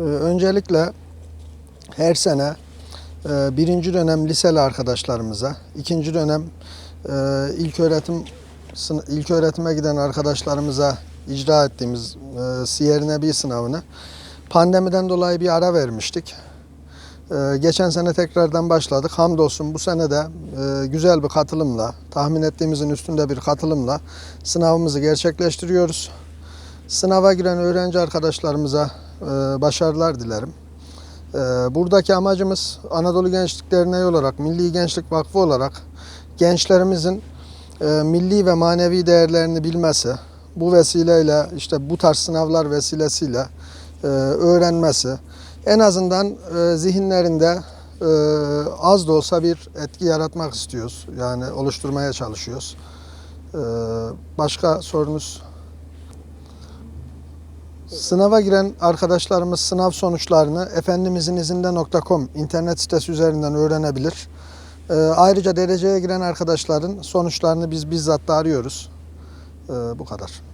Ee, Öncelikle her sene e, birinci dönem liseli arkadaşlarımıza, ikinci dönem e, ilk öğretim ilk öğretime giden arkadaşlarımıza icra ettiğimiz Siyer Nebi sınavını pandemiden dolayı bir ara vermiştik. E, Geçen sene tekrardan başladık. Hamdolsun bu sene de güzel bir katılımla, tahmin ettiğimizin üstünde bir katılımla sınavımızı gerçekleştiriyoruz. Sınava giren öğrenci arkadaşlarımıza başarılar dilerim. E, Buradaki amacımız Anadolu Gençlik Derneği olarak, Milli Gençlik Vakfı olarak gençlerimizin e, milli ve manevi değerlerini bilmesi, bu vesileyle işte bu tarz sınavlar vesilesiyle e, öğrenmesi, en azından e, zihinlerinde az da olsa bir etki yaratmak istiyoruz. Yani oluşturmaya çalışıyoruz. E, Başka sorunuz? Sınava giren arkadaşlarımız sınav sonuçlarını efendimizinizinde.com internet sitesi üzerinden öğrenebilir. Ee, ayrıca dereceye giren arkadaşların sonuçlarını biz bizzat da arıyoruz. Ee, bu kadar.